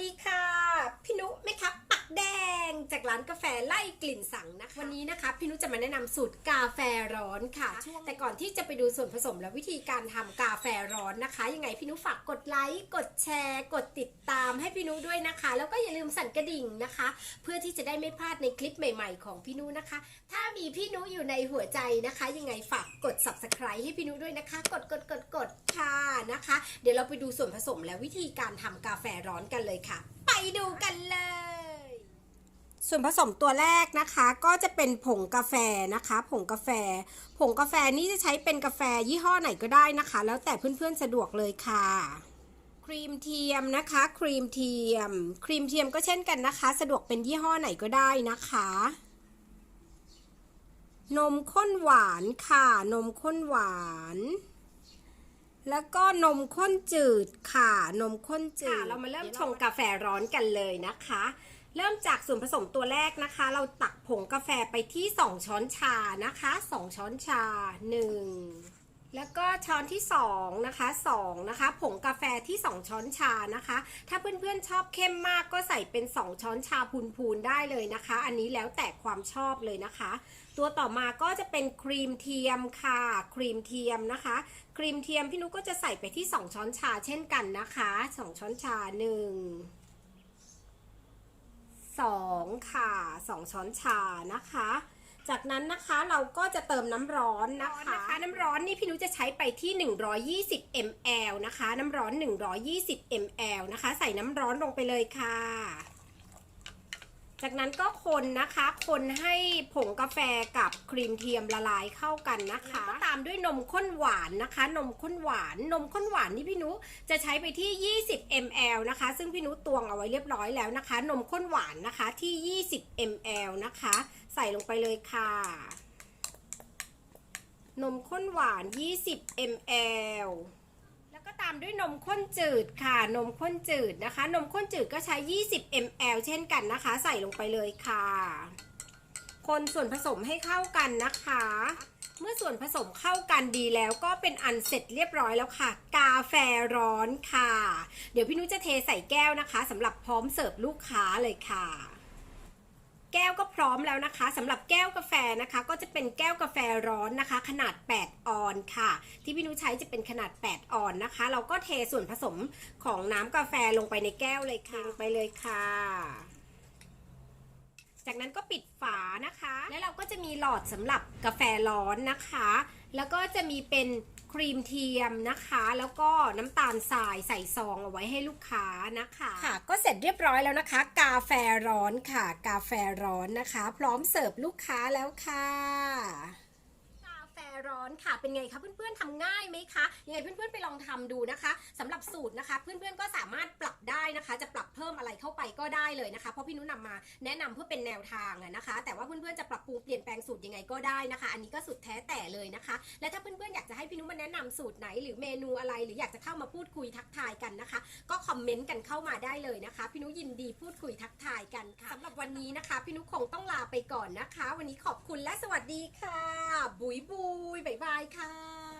ดีค่ะ พี่นุแม่ค้าปักแดง จากร้านกาแฟไล่กลิ่นสังนะคะ วันนี้นะคะพี่นุจะมาแนะนำสูตรกาแฟร้อนค่ะ แต่ก่อนที่จะไปดูส่วนผสมและวิธีการทำกาแฟร้อนนะคะ ยังไงพี่นุฝากกดไลค์กดแชร์ กดติดตามให้พี่นุด้วยนะคะ แล้วก็อย่าลืมสั่นกระดิ่งนะคะ เพื่อที่จะได้ไม่พลาดในคลิปใหม่ ๆ ของพี่นุนะคะ ถ้ามีพี่นุอยู่ในหัวใจนะคะ ยังไงฝากกด subscribe ให้พี่นุด้วยนะคะ กดกดกดกดค่ะนะคะ เดี๋ยวเราไปดูส่วนผสมและวิธีการทำกาแฟร้อนกันเลยค่ะ ไปดูกันเลย ส่วนผสมตัวแรกนะคะก็จะเป็นผงกาแฟนะคะ ผงกาแฟ ผงกาแฟนี่จะใช้เป็นกาแฟยี่ห้อไหนก็ได้นะคะ แล้วแต่เพื่อนๆสะดวกเลยค่ะ ครีมเทียมนะคะ ครีมเทียม ครีมเทียมก็เช่นกันนะคะ สะดวกเป็นยี่ห้อไหนก็ได้นะคะ นมข้นหวานค่ะ นมข้นหวานแล้วก็นมข้นจืดค่ะ นมข้นจืดเรามาเริ่มชงกาแฟร้อนกันเลยนะคะ เริ่มจากส่วนผสมตัวแรกนะคะ เราตักผงกาแฟไปที่ 2 ช้อนชานะคะ 2 ช้อนชา 1 แล้วก็ช้อนที่2นะคะ2นะคะ ผงกาแฟที่ 2 ช้อนชานะคะ ถ้าเพื่อนๆชอบเข้มมากก็ใส่เป็น 2 ช้อนชาพูนๆได้เลยนะคะ อันนี้แล้วแต่ความชอบเลยนะคะ ตัวต่อมาก็จะเป็นครีมเทียมค่ะ ครีมเทียมนะคะ ครีมเทียมพี่นุกก็จะใส่ไปที่ 2 ช้อนชาเช่นกันนะคะ 2 ช้อนชา 1 2 ค่ะ 2 ช้อนชานะคะ จากนั้นนะคะเราก็จะเติมน้ำร้อนนะคะน้ำร้อนนี่พี่นุจะใช้ไปที่ 120 ml นะคะ น้ำร้อน 120 ml นะคะ ใส่น้ำร้อนลงไปเลยค่ะ จากนั้นก็คนนะคะ คนให้ผงกาแฟกับครีมเทียมละลายเข้ากันนะคะ ตามด้วยนมข้นหวานนะคะ นมข้นหวาน นมข้นหวานนี่พี่นุจะใช้ไปที่ 20 ml นะคะ ซึ่งพี่นุตวงเอาไว้เรียบร้อยแล้วนะคะ นมข้นหวานนะคะที่ 20 ml นะคะ ใส่ลงไปเลยค่ะ นมข้นหวาน 20 ml ามด้วยนมข้นจืดค่ะ นมข้นจืดนะคะ นมข้นจืดก็ใช้ 20 ml เช่นกันนะคะ ใส่ลงไปเลยค่ะ คนส่วนผสมให้เข้ากันนะคะ เมื่อส่วนผสมเข้ากันดีแล้วก็เป็นอันเสร็จเรียบร้อยแล้วค่ะ กาแฟร้อนค่ะ เดี๋ยวพี่นุ้ยจะเทใส่แก้วนะคะสำหรับพร้อมเสิร์ฟลูกค้าเลยค่ะ แก้วก็พร้อมแล้วนะคะสำหรับแก้วกาแฟนะคะ ก็จะเป็นแก้วกาแฟร้อนนะคะ ขนาด 8 ออนค่ะ ที่พี่นุใช้จะเป็นขนาด 8 ออนนะคะ เราก็เทส่วนผสมของน้ำกาแฟลงไปในแก้วเลยค่ะลงไปเลยค่ะ จากนั้นก็ปิดฝานะคะ แล้วเราก็จะมีหลอดสำหรับกาแฟร้อนนะคะ แล้วก็จะมีเป็นครีมเทียมนะคะ แล้วก็น้ำตาลทรายใส่ซองเอาไว้ให้ลูกค้านะคะ ค่ะ ก็เสร็จเรียบร้อยแล้วนะคะ กาแฟร้อนค่ะ กาแฟร้อนนะคะ พร้อมเสิร์ฟลูกค้าแล้วค่ะกาแฟร้อนค่ะ เป็นไงคะเพื่อนๆทำง่ายไหมคะ ยังไงเพื่อนๆไปลองทำดูนะคะสำหรับสูตรนะคะ เพื่อนๆก็สามารถปรับได้นะคะ จะปรับเพิ่มอะไรเข้าไปก็ได้เลยนะคะ เพราะพี่นุ้นำมาแนะนำเพื่อเป็นแนวทางอะนะคะ แต่ว่าเพื่อนๆจะปรับ ปรุงเปลี่ยนแปลงสูตรยังไงก็ได้นะคะ อันนี้ก็สุดแท้แต่เลยนะคะ และถ้าเพื่อนๆอยากจะให้พี่นุ้มาแนะนำสูตรไหน หรือเมนูอะไร หรืออยากจะเข้ามาพูดคุยทักทายกันนะคะ ก็คอมเมนต์กันเข้ามาได้เลยนะคะ พี่นุ้ยินดีพูดคุยทักทายกันค่ะสำหรับวันนี้นะคะ พี่นุ้คงต้องลาไปก่อนนะคะ วันนี้ขอบคุณและสวัสดีค่ะ บุยบุยบ๊ายบายค่ะ